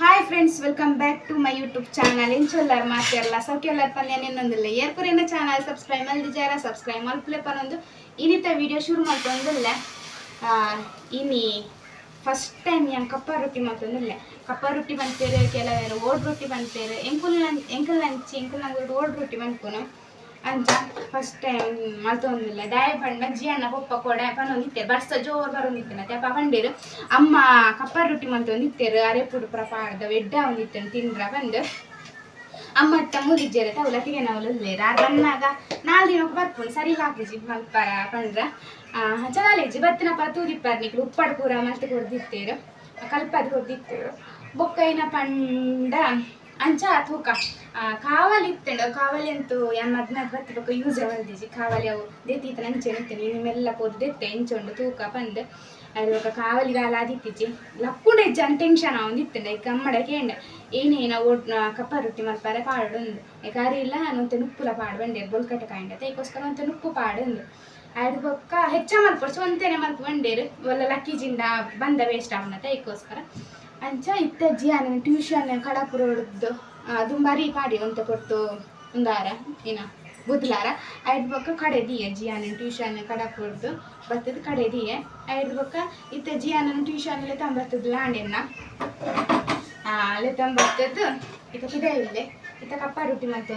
Hi friends welcome back to my YouTube channel ಎಂಚೊಲ್ಲಾರ ಮಾತೆಲ್ಲ ಸೌಖ್ಯಲ್ಲರ್ ಪನ್ಯ ಇನ್ನೊಂದಿಲ್ಲ. ಏರ್ಪುರಿನ ಚಾನಲ್ ಸಬ್ಸ್ಕ್ರೈಬ್ ಮಲ್ದಿಜಾರ ಸಬ್ಸ್ಕ್ರೈಬ್ ಮಲ್ಪಲೆ ಪನ್ನೊಂದು ಇನ್ನಿತ ವಿಡಿಯೋ ಶುರು ಮಾಡ್ಕೊಂದಿಲ್ಲ. ಇನ್ನಿ ಫಸ್ಟ್ ಟೈಮ್ ಯಾನ್ ಕಪ್ಪ ರೊಟ್ಟಿ ಮಾಡ್ಕೊಂದಿಲ್ಲ. ಕಪ್ಪ ರೊಟ್ಟಿ ಬಂತೇರು ಕೆಲವೇನು ಓಡ್ ರೊಟ್ಟಿ ಬಂತೇರು. ಎಂಕುಲ್, ಎಂಕಲ್ ನಂಚಿ ಎಂಕಲ್ ನಂಗೆ ಓಡ್ ರೊಟ್ಟಿ ಬಂದ್ಕೊನು. ಅಂಚ ಫಸ್ಟ್ ಟೈಮ್ ಮಲ್ತೊಂದಿಲ್ಲ ದಾಯ ಪಂಡ ಜಿಯಣ್ಣ ಪಪ್ಪ ಕೊಡ ಪನ್ನೊಂದಿತ್ತೇರು ಬರ್ಸ ಜೋರ್ ಬರೋಂದಿತ್ತೇನೆ ತೆಪ್ಪ ಪಂಡೇರು ಅಮ್ಮ ಕಪ್ಪರ್ ರೊಟ್ಟಿ ಮಂತೊಂದಿತ್ತೇರು ಅರೆಪುಡು ಪ್ರಪಾಡದ ವೆಡ್ಡ ಒಂದಿತ್ತೇನೆ ತಿಂದ್ರ ಬಂದು. ಅಮ್ಮಟ್ಟ ಮುರಿಜ್ಜೆರೆ ತವಲಟ್ಟಿಗೆ ನಾವು ಲೇರ ಅದು ಬಂದಾಗ ನಾಲ್ಕು ದಿನಕ್ಕೆ ಬರ್ಪುಂಡು ಸರಿ ಹಾಕಿಜಿ ಮಲ್ಪ ಪಂಡ್ರ. ಚಗಾಲೇಜಿ ಬತ್ತಿನ ಪರ ತೂದಿಪ್ಪರ್ನಿಕ್ಲು ಉಪ್ಪಡ್ ಪೂರ ಮತ್ತೆ ಕೊಡ್ದಿತ್ತೇರು ಕಲ್ಪದ ಕೊಡ್ದಿತ್ತೇರು ಬೊಕ್ಕೈನ ಪಂಡ ಅಂಚ ತೂಕ. ಕಾವಲಿ ಇತ್ತೆಂಡು ಕಾವಲಿ ಅಂತೂ ಯಾನ್ ಮದ್ ಬತ್ತಿ ಬಕ್ಕ ಯೂಸ್ ಕಾವಲಿ ಅವು ದೇತಿ ಇತ್ತ ನಂಚೆ ಅಂತೇನೆ ಇನ್ನೆಲ್ಲ ಪೋದು ದೇತ್ತೆ ಎಂಚೊಂಡು ತೂಕ ಬಂದ್ ಅದ್ರ ಬಗ್ಗೆ ಕಾವಲಿ ಗಾಲ ಆದಿತ್ತಿಜಿ ಲಕ್ಕುಂಡ ಹೆಜ್ಜೆ ಟೆನ್ಷನ್ ಅವನ್ ಇತ್ತಂಡ. ಈ ಕಮ್ಮಡ ಕೇಂಡ ಏನೇನ ಓಟ್ ಕಪ್ಪ ರೊಟ್ಟಿ ಮಾಡ್ಪಾರ ಪಾಡು ಕರಿ ಇಲ್ಲ ನಾನು ಒಂದೆ ನುಪ್ಪುಲ ಪಾಡು ಬಂಡೆ ಬೊಲ್ಕಟ್ಟ ಕಾಯಂಡ. ಅದಕ್ಕೋಸ್ಕರ ಒಂದೆ ನುಪ್ಪು ಪಾಡು ಅಂದ್ ಅದ್ರ ಬಕ್ಕ ಹೆಚ್ಚ ಮಾಡ್ಕೊಡ್ಸ ಒಂದೇನೆ ಮಾಡ್ಕೊ ಬಂಡೇರು ಒಳ್ಳೆ ಲಕ್ಕಿ ಜಿಂದ ಬಂದ ವೇಸ್ಟ್ ಆಗ್ನತ್ತೆ ಇಕ್ಕೋಸ್ಕರ ಅಂಚ ಇತ್ತಜ್ಜಿ ಆನೆ ಟ್ಯೂಷನ್ ಕಡಪುರ ಹೊಡೆದು ಅದು ಮರಿ ಪಾಡಿ ಅಂತ ಕೊಟ್ಟು ಉಂದಾರ ಏನ ಬುದ್ಲಾರ ಐಡ್ ಬೊಕ್ಕ ಕಡೆ ದಿಯ ಜಿಯಾನ ಟ್ಯೂಷನ್ ಕಡಪುರದ್ದು ಬರ್ತದ ಕಡೆ ದಿಯ. ಐಡ್ ಬೊಕ್ಕ ಇತ್ತ ಜಿಯಾನ ಟ್ಯೂಷನ್ ಎಲ್ಲ ತಂಬರ್ತದ ಲಾಂಡೆನ್ನ. ಅಲ್ಲಿ ತಂಬರ್ತದ್ದು ಇತ್ತ ಕಿದೆ ಇಲ್ಲೇ, ಇತ್ತ ಕಪ್ಪ ರೊಟ್ಟಿ ಮತ್ತೆ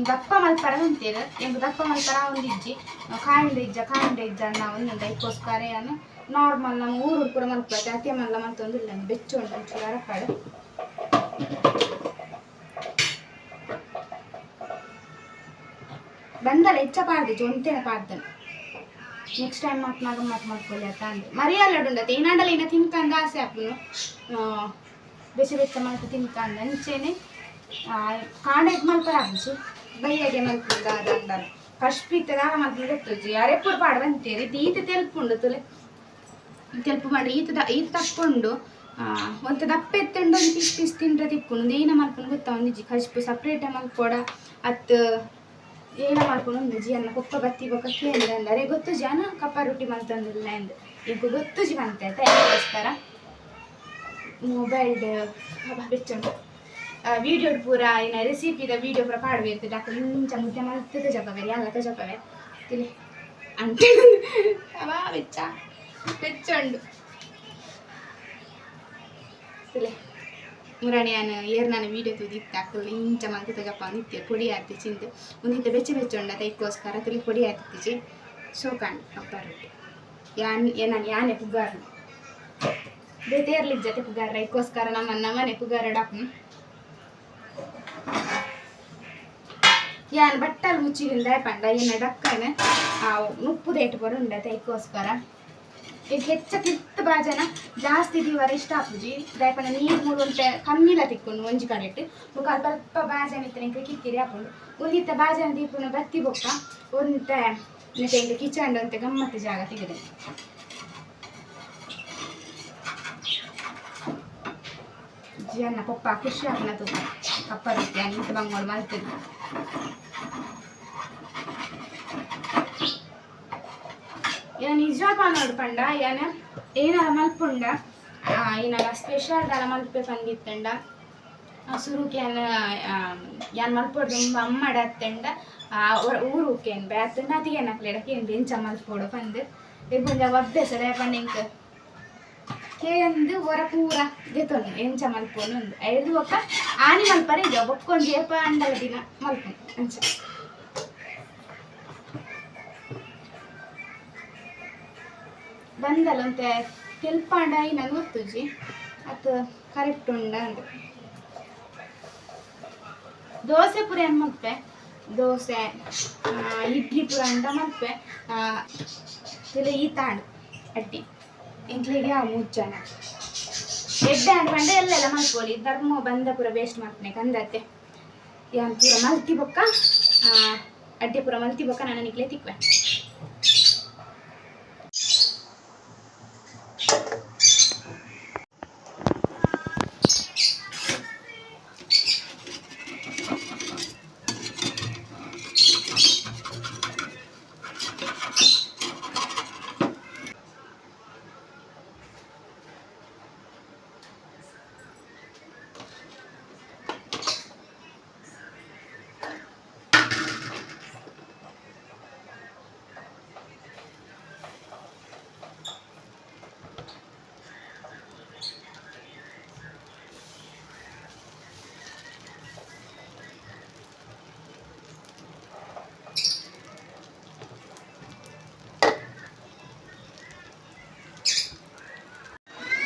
ಒಂದು ದಪ್ಪ ಮಲ್ಪರ ಅಂತೀರು ಎಂಬ ದಪ್ಪ ಮಲ್ಪರ ಒಂದು ಇಜ್ಜಿ. ಕಾಂಡ ಇಜ್ಜ ಕಾಂಡ ಇಜ್ಜ ಅನ್ನ ಒಂದು ದೈಕೋಸ್ಕರ ಏನು ನಾರ್ಮಲ್ ನಮ್ಮ ಊರು ಕೂಡ ಮಲ್ಪತ್ತೆ ಅತ್ತೆ ಮಲ್ಲ ಮಲ್ತೊಂದಿಲ್ಲ ಬೆಚ್ಚು ಉಂಟು ಒಂಚೂರು ಅರಪಾಡು ಬಂದಲ್ಲ ಹೆಚ್ಚ ಪಾಡ್ದು ಒಂತೇನೆ ಪಾಡ್ದನು. ನೆಕ್ಸ್ಟ್ ಟೈಮ್ ಮತ್ತೆ ಮಗ ಮತ್ತೆ ಮಾಡ್ಕೊಳ್ಳಿ ಅಂತ ಅಂದೆ. ಮರಿಯಲ್ಲ ಉಂಡತ್ತೆ ಏನಾಡಲ್ಲ ಇನ್ನ ತಿನ್ಕಂದ ಆಸೆ ಆಪನು ಬೆಚ್ಚ ಬೆಚ್ಚ ಮಾಡ್ತು ತಿನ್ಕಂದ ಅಂಚೆನೆ ಕಾಂಡ ಇದು ಮಲ್ಪರ ಆಪುಜಿ ಬೈಯಾಗೆ ಮಲ್ಪುಂದ ಅದಂಡಲ್ಲ ಫಸ್ಟ್ ಇತ್ತದಾಗ ಮಲ್ಪು ಗೊತ್ತುಜಿ ಅರೆಪ್ಪುಡು ಪಾಡು ಬಂತೇರಿ. ಈತ ತೆಲ್ಪುಂಡು ತುಲೆ. ತೆಲ್ಪು ಮಾಡಿ ಈತ ಈತ ತಕ್ಕೊಂಡು ಒಂದು ದಪ್ಪ ಎತ್ತಂಡು ಒಂದು ಪೀಸ್ ಪೀಸ್ ತಿಂಡ್ರೆ ತಿಕ್ಕೊಂಡು. ಏನ ಮಲ್ಪುಂಡು ಗೊತ್ತಾ? ಒಂದಿಜ್ಜಿ ಕಶ್ಪು ಸಪ್ರೇಟ್ ಮಲ್ಪೋಡ ಅತ್ ಏನ ಮಾಡ್ಕೊಂಡು ಒಂದು ಜಿ ಅನ್ನ ಕೊಪ್ಪ ಬತ್ತಿ ಬೊಕ್ಕ ಕೇಂದ್ರ ಅಂದರೆ ಗೊತ್ತು ಜನ ಕಪ್ಪ ರೊಟ್ಟಿ ಮಾಡ್ತಂದಿಲ್ಲ ಎಂದು ಈಗ ಗೊತ್ತು ಜಿ ಬಂತೆ ಅದಕ್ಕೋಸ್ಕರ ಮೊಬೈಲ್ ಬೆಚ್ಚುಂಟು ವಿಡಿಯೋ ಪೂರ ಏನ ರೆಸಿಪಿದ ವಿಡಿಯೋ ಪೂರ ಪಾಡ್ಬೇಕು ಡಾಕ್ಟರ್, ಇಂಚ ಮುದ್ದೆ ಮಲ್ತದ ಜಪವೆ ಎಲ್ಲ ಜಪವೆ. ತಿಳಿ ಅಂಟೆ. ಅವ ಬೆಚ್ಚ. ಬೆಚ್ಚುಂಡು. ತಿಳಿ ಮುರಾಣಿಯಾನ ಏರ್ ನಾನು ವೀಡಿಯೋ ತುದಿತ್ತು ಅಕ್ಕಲ್ಲ ಇಂಚ ಮಂಕ ತಗಪ್ಪ ನಿತ್ಯ ಪೊಡಿ ಆರ್ತಿ ಚಿಂತೆ ಒಂದಿತ್ತ ಬೆಚ್ಚ ಬೆಚ್ಚೊಂಡ ತೈಕೋಸ್ಕರ ತುಳಿ ಪುಡಿ ಆರ್ತಿಚ್ಚಿ ಸೋಕಾಣ್ ಅಪ್ಪ ರೊಟ್ಟಿ. ಯಾನ್ ನಾನು, ಯಾನೆ ಪುಗಾರ್ ಬೇತೇರ್ಲಿದ್ದ ಜೊತೆ ಪುಗಾರ ಇಕ್ಕೋಸ್ಕರ ನಮ್ಮ ನಮ್ಮನೆ ಪುಗಾರ ಡಾಕ್ನು ಬಟ್ಟಲ್ ಮುಚ್ಚಿಲಿಂದ ಪಂಡ ಏನ ಡಕ್ಕನೆ ನುಪ್ಪು ದೇಟ್ ಬರುಂಡ ತೈಕೋಸ್ಕರ ಈಗ ಹೆಚ್ಚ ತಿತ್ತ ಬಾಜನ ಜಾಸ್ತಿ ದೀವರ ಇಷ್ಟ ಆಪುಜಿ ದಯಪಂಡ ನೀರು ಮೂಡುವಂತೆ ಕಮ್ಮಿಲ ತಿಕ್ಕೊಂಡು ಒಂಜಿ ಕಡೆ ಇಟ್ಟು ಅಲ್ಪ ಅಲ್ಪ ಬಾಜನ ಇತ್ತ ನಿಂಗೆ ಕಿಕ್ಕಿರಿ ಹಾಕೊಂಡು ಒಂದಿತ್ತ ಬಾಜನ ದೀಪನ ಬತ್ತಿ ಬೊಕ್ಕ ಇಂಕ ಕಿಚನ್ ಅಂತ ಗಮ್ಮತ್ತು ಜಾಗ ತೆಗೆದೆ ಜಿಯನ್ನ ಪಪ್ಪ ಖುಷಿ ಆಗ್ನ ತೂಕ ಅಪ್ಪ ರೊಟ್ಟಿ ಅಂತ ಬಂಗೋಳು ಮಲ್ತಿದ್ದು ಏನ ನಿಜವಾಗ್ಲೂ ನೋಡು ಪಂಡ ಏನ ಏನಾರ ಮಲ್ಪುಂಡ ಏನಾರ ಸ್ಪೆಷಲ್ ದಾರ ಮಲ್ಪೆ ಬಂದಿತ್ತಂಡ ಸುರುಕಿ ಏನ ಯಾನ್ ಮಲ್ಪೊಡು ತುಂಬ ಅಮ್ಮಡ ಅತ್ತಂಡ ಊರು ಕೇನ್ ಬ್ಯಾತ್ ನಾತಿಗೆ ನಕ್ಲೆಡಕ್ಕೆ ಏನು ಬೆಂಚ ಮಲ್ಪೊಡು ಪಂದು ಈಗ ಕೊಂಚ ಅಭ್ಯಾಸ ಪಂಡ ಇಂಕ ಕೇಂದು ಹೊರ ಪೂರ. ದೆತೊಂಡು ಎಂಚ ಮಲ್ಪೊಡು ಒಂದು ಐದು ಒಕ್ಕ ಆನಿ ಮಲ್ಪರೆ ಒಕ್ಕೊಂದು ಏಪ ಅಂಡಲ ದಿನ ಮಲ್ಪೊಡು ಅಂಚ ಬಂದಲ್ಲ ಅಂತೆ ತೆಲ್ಪಾಂಡ ನಂಗೆ ಗೊತ್ತುಜಿ ಅದು ಕರೆಕ್ಟ್ ಉಂಡ ಅಂತ ದೋಸೆ ಪುರಿ ಅನ್ ಮಲ್ಪೆ? ದೋಸೆ ಆ, ಇಡ್ಲಿ ಪುರ ಅಂಡ ಮಲ್ಪೆ ತಿಲ ಈ ತಾಂಡ್ ಅಡ್ಡಿ. ಇಂಟ್ಲಿಗೆ ಆ ಮುಚ್ಚನ ಎಡ್ಡೆ ಅಂಡ್ ಎಲ್ಲ ಎಲ್ಲೆಲ್ಲ ಮಲ್ಕೊಳ್ಳಿ ಧರ್ಮ ಬಂದ ಪೂರ ವೇಸ್ಟ್ ಮಾಡ್ತೇನೆ ಕಂದತ್ತೆ ಯಾನ್ ಪೂರ ಮಲ್ತಿ ಬೊಕ್ಕ ಅಡ್ಡೆ ಪೂರ ಮಲ್ತಿ ಬೊಕ್ಕ ನಾನು ನಿಕ್ಲೆ ತಿಕ್ವೆ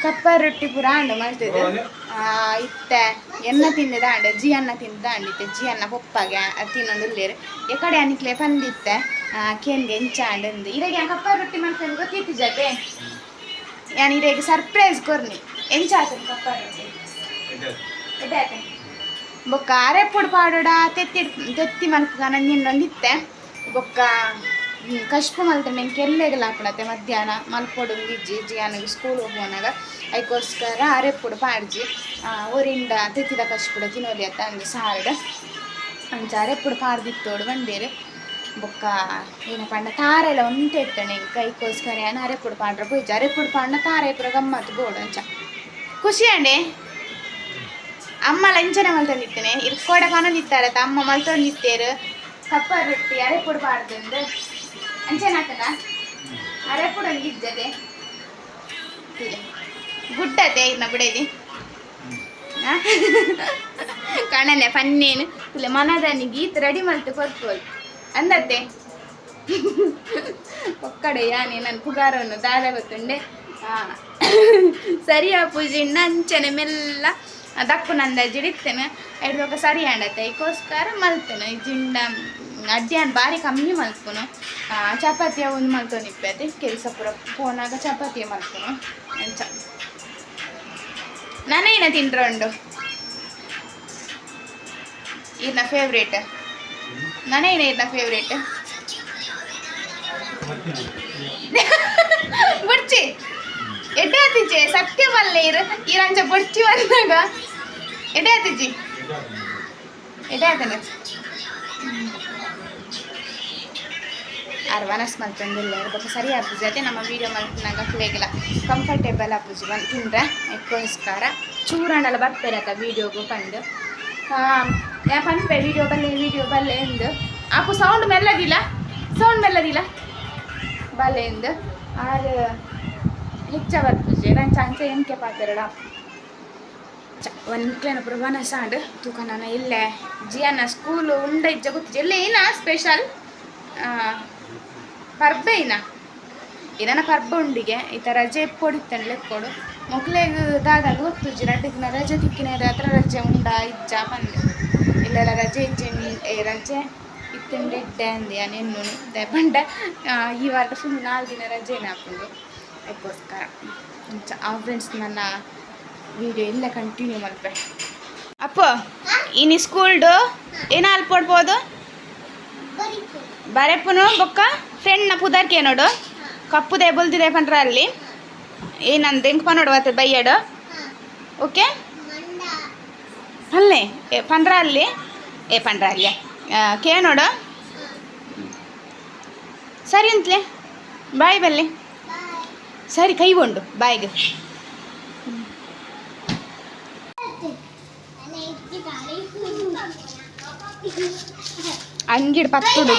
ಕಪ್ಪ ರೊಟ್ಟಿ ಪೂರ ಅಂಡು ಆ ಇತ್ತೆ ಎನ್ನ ತಿಂದಿದ ಅಂಡು ಜಿ ಅನ್ನ ತಿಂದ ಅಂಡಿತ್ತೆ ಜಿ ಅನ್ನ ಪೊಪ್ಪಗೆ ತಿನ್ನೊಂದು ಉಳ್ಳೇರು ಈ ಕಡೆ ಅನಿಕ್ಲೆ ಬಂದಿತ್ತೆ ಕೇನ್ಗೆ ಎಂಚ ಅಂಡು ಇದಾಗ ಕಪ್ಪ ರೊಟ್ಟಿ ಮಾಡ್ಕೊಂಡು ಗೊತ್ತಿತ್ತು ಜತೆ ಯಾನ್ ಇದಾಗ ಸರ್ಪ್ರೈಸ್ ಕೊರ್ನಿ. ಎಂಚ ಆತನ ಕಪ್ಪ ರೊಟ್ಟಿ. ಇದೆ ಬೊಕ್ಕ ಅರೆಪುಡು ಪಾಡೋಡ ತೆತ್ತಿ ತೆತ್ತಿ ಮನ್ಪುಗ ನಂಗೆ ಇನ್ನೊಂದಿತ್ತೆ ಬೊಕ್ಕ ಕಷ್ಟ ಮಲ್ತೆ ನಂಗೆ ಕೆಲ್ಲೆಗೆಲ್ಲ ಹಾಕೊಳತ್ತೆ ಮಧ್ಯಾಹ್ನ ಮಲ್ಪೊಡು, ಇಜ್ಜಿ ಜಿಯಾನಿಗೆ ಸ್ಕೂಲ್ ಹೋಗುವನಾಗ ಅದಕ್ಕೋಸ್ಕರ ಅರೆಪುಡು ಪಾಡ್ಜಿ. ಊರಿಂದ ತೆತ್ತಿದ ಕಷ್ಟಪುಡ ತಿನ್ನೋಲಿ ಅತ್ತ ಅಂದು ಸಾರ್ಡ್ ಅಂಚ ಅರೆಪುಡು ಪಾಡ್ದಿತ್ತೋಡು ಬಂದೇರು. ಬೊಕ್ಕ ಏನು ಪಂಡ ತಾರ ಎಲ್ಲ ಒಂತೆ ಇತ್ತಣೆ ಕೈಕೋಸ್ಕರ ಏನು ಅರೆಪುಡು ಪಾಡ್ರ ಪೋಯ್ಜ ಅರೆಪುಡು ಪಾಡ್ನ ತಾರ ಇಬ್ಬರು ಗಮ್ಮತ್ತು ಬೋಡು ಅಂಚ. ಖುಷಿ ಅಂಡೆ? ಅಮ್ಮ ಲಂಚನ ಮಲ್ತೊಂದಿತ್ತೇನೆ ಇರ್ಕೋಡ ಕಾಣೋದಿತ್ತಾರೆ ಅಮ್ಮ ಮಲ್ತೊಂದಿತ್ತೇರು ಕಪ್ಪ ರೊಟ್ಟಿ ಅರೆಪುಡು ಪಾಡ್ದಂದು ಅಂಚನ ಆತನ ಅರೆಪುಡು ಒಂದು ಇದ್ದದೆ ಗುಡ್ಡತೆ ಇನ್ನ ಬಿಡೇದಿ ಕಾಣನೆ ಪನ್ನೇನು ಇಲ್ಲ, ಮನದನಿ ಗೀತ್ ರೆಡಿ ಮಾಡ್ತು ಕೊರ್ಕೋಲ್ ಅಂದತ್ತೆ. ಒಕ್ಕಡೆ ಯಾನೆ ನನ್ನ ಪುಗಾರವನ್ನು ದಾರ ಗೊತ್ತುಂಡೆ ಸರಿಯ ಪೂಜೆ ನಂಚನೆ ಮೆಲ್ಲ. ದಕ್ಕು ನಂದ ಜಿಡಿತ್ತೇನೆ. ಹಿಡ್ದೋಗ ಸರಿ ಆಂಡತ್ತೆ. ಇದಕ್ಕೋಸ್ಕರ ಮಲ್ತೇನೆ ಜಿಂಡ. ಅಡ್ಯಾನ್ ಭಾರಿ ಕಮ್ಮಿ ಮಲ್ಪುನು ಆ, ಚಪಾತಿಯ ಒಂದು ಮಲ್ತೊನಿಪ್ಪೆ ಕೆಲಸ ಪೂರ ಪೋನಾಗ ಚಪಾತಿಯ ಮಲ್ಪುನು ಅಂಚ ನಾನೇನ ತಿಂಡ್ರೊಂಡು ಇದನ್ನ ಫೇವ್ರೇಟ್ ನಾನೇನ ಇದನ್ನ ಫೇವ್ರೇಟ್ ಬುಡ್ಚಿ ಎಡ್ಡೆ ಆತಿಜೆ ಸತ್ಯ ಮಲ್ಲೆ ಇರು ಇರಂಚ ಬುಡ್ಚಿ ಬಂದಾಗ. ಎಡ್ಡೆ ಆತಿಜಿ ಎಡ್ಡೆ ಆರು ವನಸ್ ಮಲ್ತಂದಿಲ್ಲ ಇರ್ಬೇಕು ಸರಿ ಅದೇ ನಮ್ಮ ವೀಡಿಯೋ ಮಲ್ತಿನಾಗ ಪ್ಲೇಗಿಲ್ಲ ಕಂಫರ್ಟೇಬಲ್ ಆಪುಜಿ ಬಂದು ತಿಂದ್ರೆ ಅದಕ್ಕೋಸ್ಕರ ಚೂರಣೆಲ್ಲ ಬರ್ತಾರೆ ಅಕ್ಕ ವೀಡಿಯೋಗೂ ಕಂಡು. ಯಾ ಪಂಪೆ ವೀಡಿಯೋ ಬಲ್ಲೆ ವೀಡಿಯೋ ಬಲ್ಲೆ ಎಂದು. ಆಪು ಸೌಂಡ್ ಮೆಲ್ಲದಿಲ್ಲ? ಸೌಂಡ್ ಮೆಲ್ಲದಿಲ್ಲ? ಬಲ್ಲೆ ಎಂದು. ಆರು ಹೆಚ್ಚ ಬರ್ತದೆ ನಾನು ಚಾನ್ಸ ಎಂಕೆ ಪಾತ್ರಡ ಒಂದ್ಕ್ಲೇನ ಪ್ರಭಾನ ಸಾಂಡ್. ತೂಕ ನಾನು ಇಲ್ಲೇ. ಜಿಯಾನ ಸ್ಕೂಲು ಉಂಡ ಇಜ್ಜ ಗೊತ್ತಿಜ್ಜ ಇಲ್ಲೇ ಏನ ಸ್ಪೆಷಲ್ ಪರ್ಬೆ ಇನ ಇದನ್ನ ಪರ್ಬ ಉಂಡಿಗೆ ಈ ಥರ ರಜೆ ಎಪ್ಪೊಡಿತಾನೆ ಲೆಕ್ಕೊಡು ಮಕ್ಳಿಗೆ ದಾದಾಗ ಗೊತ್ತುಜ್ಜಿ ರಡ್ಡಿನ ರಜೆ ತಿಕ್ಕಿನ ಹತ್ರ ರಜೆ ಉಂಡ, ಇಜ್ಜ ಪಂದೆ ಇಲ್ಲೆಲ್ಲ ರಜೆ ಇಜ್ಜೆ ಏ, ರಜೆ ಇತ್ತಂಡೆ ಇಡ್ಡೆ ಅಂದೆ ನೆನ್ನು ಬಂಡ ಈ ವಾರ ಫುಲ್ ನಾಲ್ಕು ದಿನ ರಜೆನೇ ಹಾಕೊಂಡು ಅದಕ್ಕೋಸ್ಕರ. ಆ ಫ್ರೆಂಡ್ಸ್ ನನ್ನ ವಿಡಿಯೋ ಎಲ್ಲ ಕಂಟಿನ್ಯೂ ಮಲ್ಪೆ ಅಪ್ಪ ಇನಿ ಸ್ಕೂಲ್ಡು ಏನು ಅಲ್ಪಡ್ಬೋದು ಬರೆಪ್ಪನು ಬೊಕ್ಕ? ಫ್ರೆಂಡ್ನ ಪುದರ್ಕೆ ನೋಡು. ಕಪ್ಪುದೇ ಬುಲ್ದಿದೆ ಪಂಡ್ರ ಅಲ್ಲಿ. ಏನಂದ ಪನ್ನೋಡು ಬರ್ತದೆ ಬೈಯಡು. ಓಕೆ ಅಲ್ಲೇ. ಏ, ಪಂಡ್ರ ಅಲ್ಲಿ. ಏ, ಪಂಡ್ರ ಅಲ್ಲಿ. ಕೇ ನೋಡು. ಸರಿ ಅಂತಲೇ. ಬಾಯ್ ಬಲ್ಲಿ. ಸರಿ, ಕೈ ಉಂಡು. ಬಾಯ್ಗೆ. ಅಂಗಿಡ್ ಪತ್ತುಡು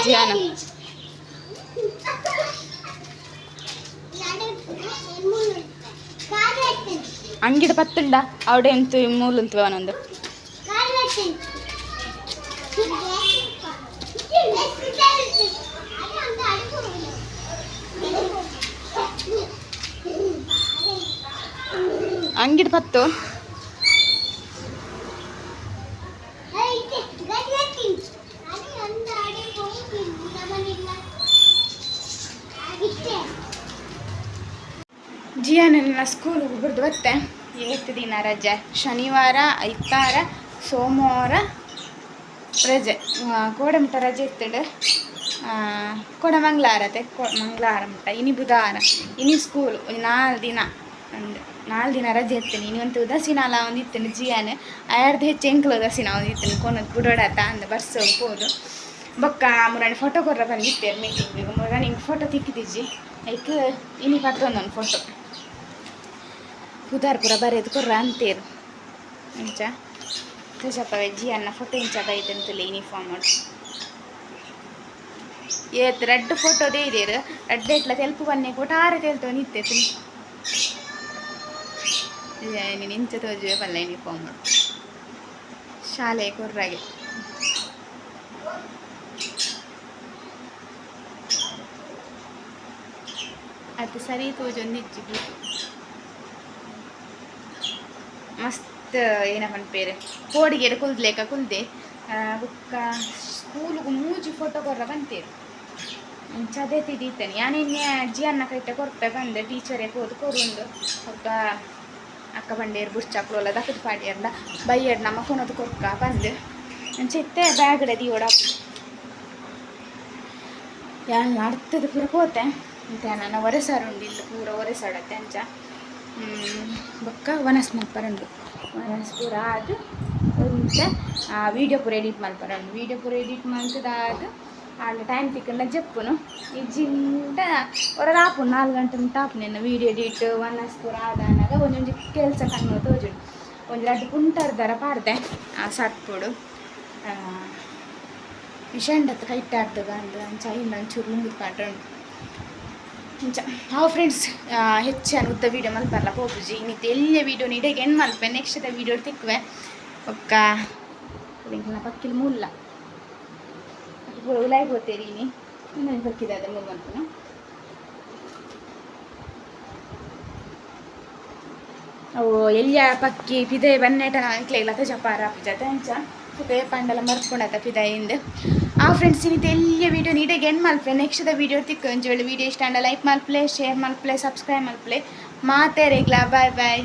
ಅಂಗಿಡ್ ಪತ್ತುಂಡ. ಅವಡೆ ಎಂತು ಮೂಲಂತು ಅವನೊಂದು. ಅಂಗಿಡ್ ಜಿಯಾನ ಸ್ಕೂಲ್ ಒಬ್ಬರದ್ದು ಬತ್ತೆ ಇವತ್ತು ದಿನ ರಜೆ. ಶನಿವಾರ, ಐತಾರ, ಸೋಮವಾರ ರಜೆ. ಕೋಡಮಟ ರಜೆ ಇತ್ತಡು ಕೊಡ ಮಂಗಳವಾರ ತೆಕ್ಕೊ ಮಂಗಳವಾರ ಮುಟ್ಟ ಇನಿ ಬುಧವಾರ, ಇನಿ ಸ್ಕೂಲ್ ನಾಲ್ಕು ದಿನ. ಒಂದು ನಾಲ್ಕು ದಿನ ರಜೆ ಇರ್ತೀನಿ ಇನಿ ಒಂದು ಉದಾಸೀನಾಲ ಒಂದು ಇತ್ತೇನೆ ಜಿಯಾನ. ಆಯರ್ದು ಹೆಚ್ಚು ಎಂಕ್ಲು ಉದಾಸೀನ ಒಂದು ಇತ್ತೇನೆ. ಕೊನೊಂದು ಗುಡೋಡಾತ ಅಂದ ಬರ್ಸ್ ಹೋಗ್ಬೋದು. ಬೊಕ್ಕ ಮುರಾಣಿ ಫೋಟೋ ಕೊಡ್ರ ಬಂದಿತ್ತೇರು ಮೀಟಿಂಗ್ ಮುರಾಣಿ ಫೋಟೋ ತಿಕ್ಕಿದಿಜ್ಜಿ ಐಕ್, ಇನಿ ಒಂದು ಫೋಟೋ ಪೂರ ಬರೆದು ಕೊರ್ರ ಅಂತೇರು ಇಂಚ ತುಜಪ್ಪ ವೆಜ್ಜಿ ಅನ್ನ ಫೋಟೋ ಇಂಚ ಬೈದಂತಲ್ಲ ಯೂನಿಫಾರ್ಮ್ ಮಾಡಿ ಏತ್ ರೆಡ್ ಫೋಟೋದೇ ಇದೆರು ರೆಡ್ ಇಟ್ಲ ತೆಲ್ಪು ಬನ್ನಿ ಕೊಟ್ಟಾರೆ ತೆಲ್ತು ನಿತ್ತೆ ನೀನು ಇಂಚ ತೋಜುವೆ ಬಲ್ಲ ಯೂನಿಫಾರ್ಮ್ ಶಾಲೆ ಕೊರ್ರಾಗೆ. ಅದು ಸರಿ ತೋಜೊಂದು ಇಜ್ಜಿದ್ದು ಮಸ್ತ್ ಏನಪ್ಪ ಪೇರೆ. ಕೋಡಿಗೆರೆ ಕುಲ್ದ್ಲೇಕ ಕುಲ್ದೆ ಬುಕ್ಕ, ಸ್ಕೂಲ್ಗು ಮೂಜಿ ಫೋಟೋ ಕೊರ್ರ ಬಂತೇರು ಚದೇ ತಿದೀತೇನೆ ನಾನು ಇನ್ನೇ ಅಜ್ಜಿ ಅನ್ನ ಕೈಟ ಕೊರ್ಪೆ ಬಂದೆ. ಟೀಚರೇ ಹೋದು ಕೊರೊಂದು ಒಕ್ಕ ಅಕ್ಕ ಬಂಡೇರು ಬುರ್ಚಾಕ್ಲೋಲ ದಕ್ಕದ ಪಾಡಿಯರ್ಲ ಬೈಯಡ್ ನಮ್ಮ ಕೊನದು ಕೊರ್ಕ ಬಂದು. ಚಿತ್ತೆ ಬ್ಯಾಗ್ ದಿಯೋಡ ಯಾನ್ ಮಾಡ್ತದ ಪೂರ ಹೋತೆ ಅಂತ ನನ್ನ ಒರೆಸಾರುಂಡಿಲ್ಲ ಪೂರ ಒರೆಸಾಡತ್ತೆ ಅಂಚ. ಬೊಕ್ಕ ವನಸ್ ಮಲ್ಪರಂಡು ವನಸ್ ಪೂರ ಆದು ಒಂಚ ವೀಡಿಯೋ ಪೂರ ಎಡಿಟ್ ಮಲ್ಪರಂಡು ವೀಡಿಯೋ ಪೂರ ಎಡಿಟ್ ಮಲ್ತದಾದ ಆಂಡ ಟೈಮ್ ತಿಕ್ಕಂಡ ಜಪ್ಪುನು. ಈ ಜಿಂಟ ಹೊರ ಆಪುನು ನಾಲ್ಕು ಗಂಟೆ ಮುಟ್ಟ ಆಪು ನಿನ್ನ ವೀಡಿಯೋ ಎಡಿಟ್ ವನಸ್ ಪೂರ ಆದಾನಾಗ ಒಂದೊಂದು ಕೆಲಸ ಕಣ್ಣು ತೋಜುಂಡು ಒಂದು ಎರಡು ಕುಂಟರ್ದರ ಪಾಡ್ದೆ, ಆ ಸಟ್ಪುಡು ವಿಷಂಡತ್ ಕೈಟಾಡ್ದು ಗಂಡು ಅಂಚ ಇನ್ನೊಂಚೂರು ಮುಂದ್ಕೊಂಡ್ರು ಇಂಚ ಹಾವು ಫ್ರೆಂಡ್ಸ್ ಹೆಚ್ಚಾನು ಉದ್ದ ವೀಡಿಯೋ ಮಲ್ಪರ್ಲ ಪೋಪುಜಿ ಇನ್ನಿತ್ತು ಎಲ್ಲಿಯ ವೀಡಿಯೋ ನೀಡೆಗೆ ಏನು ಮಲ್ಪೆ ನೆಕ್ಸ್ಟ್ ವೀಡಿಯೋ ತಿಕ್ಕುವೆ. ಒಕ್ಕ ಪಕ್ಕಿಲ್ ಮೂಲ. ಉಲಾಯ್ ಹೋಗ್ತೇರಿ ಇನ್ನೊಂದು ಪಕ್ಕಿದ ಅದ ಮೂರು ಮಲ್ಪನ ಅವು ಎಲ್ಲಿಯ ಪಕ್ಕಿ ಪಿದೆ ಬನ್ನೇಟ ಇಕ್ಲೆ ಇಲ್ಲ ಜಪಾರ ಜತೆ ಅಂಚ. ಪಿದೆ ಪಂಡಲ ಪಿದೆ ಪಿದೆಯಿಂದ ಆ ಫ್ರೆಂಡ್ಸ್ ಇನ್ನಿತ್ತು ಎಲ್ಲಿಯ ವೀಡಿಯೋ ನೀಟಾಗಿ ಎಂಡ್ ಮಲ್ಪೆ ನೆಕ್ಸ್ಟ್ ವೀಡಿಯೋ ತಿಕ್ಕು ವೇಳೆ ವೀಡಿಯೋ ಇಷ್ಟ ಅಂಡ ಲೈಕ್ ಮಲ್ಪ್ಲೆ ಶೇರ್ ಮಲ್ಪ್ಲೆ ಸಬ್ಸ್ಕ್ರೈಬ್ ಮಲ್ಪ್ಲೆ ಮಾತೇ ರೇಗ್ಲಾ ಬಾಯ್ ಬಾಯ್